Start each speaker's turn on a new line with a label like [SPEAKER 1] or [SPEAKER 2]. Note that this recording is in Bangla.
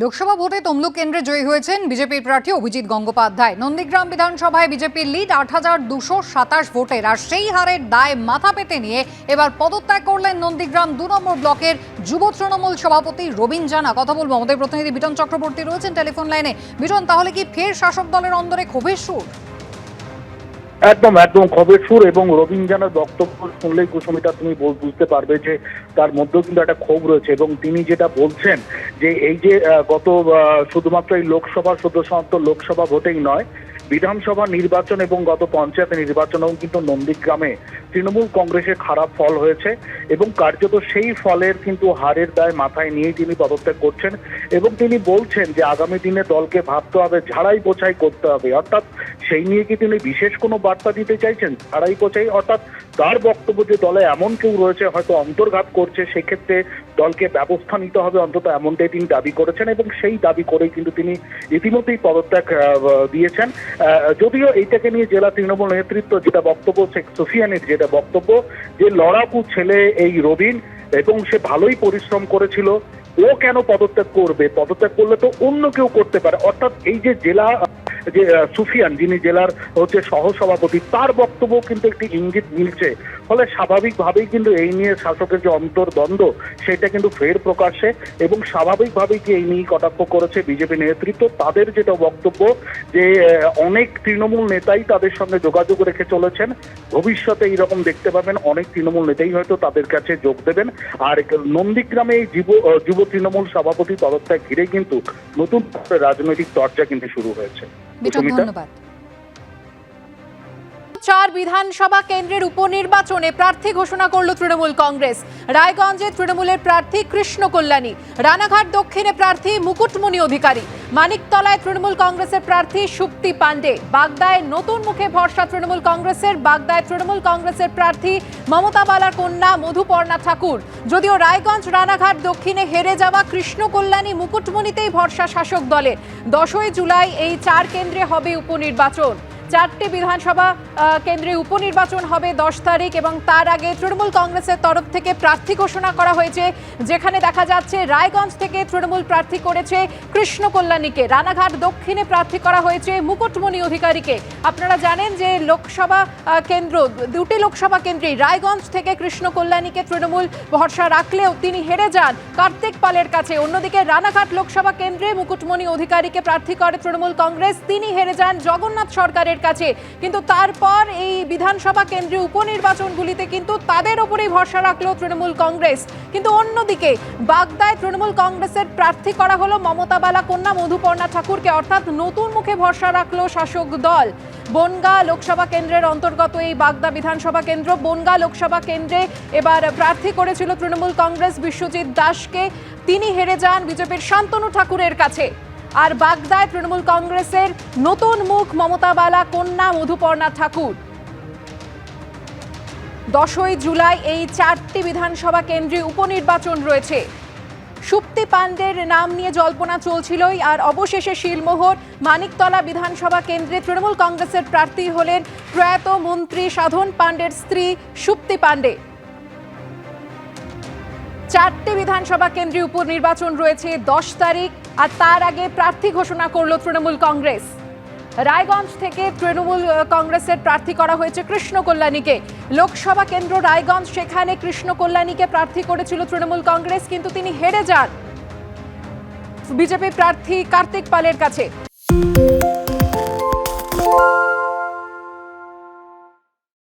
[SPEAKER 1] লোকসভা ভোটে তমলুক কেন্দ্রে জয়ী হয়েছেন বিজেপির প্রার্থী অভিজিৎ গঙ্গোপাধ্যায়। নন্দীগ্রাম বিধানসভায় বিজেপির লিড আট হাজার দুশো সাতাশ ভোটের আর সেই হারের দায় মাথা পেতে নিয়ে এবার পদত্যাগ করলেন নন্দীগ্রাম দু নম্বর ব্লকের যুব তৃণমূল সভাপতি রবীন জানা। কথা বলব আমাদের প্রতিনিধি বিটন চক্রবর্তী রয়েছেন টেলিফোন লাইনে। বিটন, তাহলে কি ফের শাসক দলের অন্দরে ক্ষোভের সুর?
[SPEAKER 2] একদম একদম। খবর সুর এবং রবীন্দ্রনাথ বক্তব্য শুনলেই কুসুমিতা তুমি বুঝতে পারবে যে তার মধ্যেও কিন্তু একটা ক্ষোভ রয়েছে এবং তিনি যেটা বলছেন যে এই যে গত শুধুমাত্র এই লোকসভা শুধুমাত্র লোকসভা ভোটেই নয়, বিধানসভা নির্বাচন এবং গত পঞ্চায়েত নির্বাচনেও কিন্তু নন্দীগ্রামে তৃণমূল কংগ্রেসের খারাপ ফল হয়েছে এবং কার্যত সেই ফলের কিন্তু হারের দায় মাথায় নিয়েই তিনি পদত্যাগ করছেন এবং তিনি বলছেন যে আগামী দিনে দলকে ভাবতে হবে ঝাড়াই পোছাই করতে হবে। অর্থাৎ সেই নিয়ে কি তিনি বিশেষ কোনো বার্তা দিতে চাইছেন? ঝাড়াই কোচাই অর্থাৎ তার বক্তব্য যে দলে এমন কেউ রয়েছে, হয়তো অন্তর্ঘাত করছে, সেক্ষেত্রে দলকে ব্যবস্থা নিতে হবে। অন্তত এমনটাই তিনি দাবি করেছেন এবং সেই দাবি করেই কিন্তু তিনি ইতিমধ্যেই পদত্যাগ দিয়েছেন। যদিও এইটাকে নিয়ে জেলা তৃণমূল নেতৃত্ব যেটা বক্তব্য, শেখ সুফিয়ানের যেটা বক্তব্য, যে লড়াকু ছেলে এই রবিন এবং সে ভালোই পরিশ্রম করেছিল, ও কেন পদত্যাগ করবে? পদত্যাগ করলে তো অন্য কেউ করতে পারে। অর্থাৎ এই যে জেলা যে সুফিয়ান যিনি জেলার হচ্ছে সহসভাপতি তার বক্তব্য কিন্তু একটি ইঙ্গিত মিলছে। ফলে স্বাভাবিকভাবেই কিন্তু এই নিয়ে শাসকের যে অন্তর্দ্বন্দ্ব সেটা কিন্তু ফের প্রকাশ্যে এবং স্বাভাবিকভাবেই যে এই নিয়ে কটাক্ষ করেছে বিজেপি নেতৃত্ব তাদের যেটা বক্তব্য যে অনেক তৃণমূল নেতাই তাদের সঙ্গে যোগাযোগ রেখে চলেছেন। ভবিষ্যতে এইরকম দেখতে পাবেন অনেক তৃণমূল নেতাই হয়তো তাদের কাছে যোগ দেবেন। আর নন্দীগ্রামে এই যুব যুব তৃণমূল সভাপতি পদত্যাগ ঘিরে কিন্তু নতুন রাজনৈতিক চর্চা কিন্তু শুরু হয়েছে।
[SPEAKER 1] ধন্যবাদ।
[SPEAKER 3] চার বিধানসভা কেন্দ্রের উপনির্বাচনে প্রার্থী ঘোষণা করল তৃণমূল কংগ্রেস। রায়গঞ্জে তৃণমূলের প্রার্থী কৃষ্ণ কল্যাণী। রানাঘাট দক্ষিণে প্রার্থী মুকুটমণি অধিকারী। মানিকতলায় তৃণমূল কংগ্রেসের প্রার্থী শুক্তি পাণ্ডে। বাগদায় নতুন মুখে ভরসা তৃণমূল কংগ্রেসের। বাগদায় তৃণমূল কংগ্রেসের প্রার্থী মমতা বালার কন্যা মধুপর্ণা ঠাকুর। যদিও রায়গঞ্জ, রানাঘাট দক্ষিণে হেরে যাওয়া কৃষ্ণ কল্যাণী মুকুটমণিতেই ভরসা শাসক দলের। দশই জুলাই এই চার কেন্দ্রে হবে উপনির্বাচন। চারটি বিধানসভা কেন্দ্রে উপনির্বাচন হবে দশ তারিখ এবং তার আগে তৃণমূল কংগ্রেসের তরফ থেকে প্রার্থী ঘোষণা করা হয়েছে, যেখানে দেখা যাচ্ছে রায়গঞ্জ থেকে তৃণমূল প্রার্থী করেছে কৃষ্ণ কল্যাণীকে রানাঘাট দক্ষিণে প্রার্থী করা হয়েছে মুকুটমণি অধিকারীকে। আপনারা জানেন যে লোকসভা কেন্দ্র, দুটি লোকসভা কেন্দ্রেই রায়গঞ্জ থেকে কৃষ্ণ কল্যাণীকে তৃণমূল ভরসা রাখলেও তিনি হেরে যান কার্তিক পালের কাছে। অন্যদিকে রানাঘাট লোকসভা কেন্দ্রে মুকুটমণি অধিকারীকে প্রার্থী করে তৃণমূল কংগ্রেস, তিনি হেরে যান জগন্নাথ সরকারের কাছে। কিন্তু তারপর এই বিধানসভা কেন্দ্রে উপনির্বাচনগুলিতে কিন্তু তাদের ওপরেই ভরসা রাখল তৃণমূল কংগ্রেস। কিন্তু অন্যদিকে বাগদায় তৃণমূল কংগ্রেসের প্রার্থী করা হলো মমতা বালা, কন্যা মধুপর্ণা ঠাকুরকে। অর্থাৎ নতুন মুখে ভরসা রাখল শাসক দল। বনগা লোকসভা কেন্দ্রের অন্তর্গত এই বাগদা বিধানসভা কেন্দ্র, বনগা লোকসভা কেন্দ্রে এবার প্রার্থী করেছিল তৃণমূল কংগ্রেস বিশ্বজিৎ দাসকে। তিনি হেরে যান বিজেপির শান্তনু ঠাকুরের কাছে। আর বাগদায় তৃণমূল কংগ্রেসের নতুন মুখ মমতা বালা কন্যা মধুপর্ণা ঠাকুর। দশই জুলাই এই চারটি বিধানসভা কেন্দ্রে উপনির্বাচন রয়েছে। সুপ্তি পাণ্ডের নাম নিয়ে জল্পনা চলছিলই, আর অবশেষে শিলমোহর মানিকতলা বিধানসভা কেন্দ্রে তৃণমূল কংগ্রেসের প্রার্থী হলেন প্রয়াত মন্ত্রী সাধন পাণ্ডের স্ত্রী সুপ্তি পাণ্ডে। চারটি বিধানসভা কেন্দ্রে উপনির্বাচন রয়েছে দশ তারিখ আর তার আগে প্রার্থী ঘোষণা করল তৃণমূল কংগ্রেস। রায়গঞ্জ থেকে তৃণমূল কংগ্রেসের প্রার্থী করা হয়েছে কৃষ্ণ কল্যাণীকে। লোকসভা কেন্দ্র রায়গঞ্জ, সেখানে কৃষ্ণ কল্যাণীকে প্রার্থী করেছিল তৃণমূল কংগ্রেস, কিন্তু তিনি হেরে যান। বিজেপি প্রার্থী কার্তিক পালের কাছে।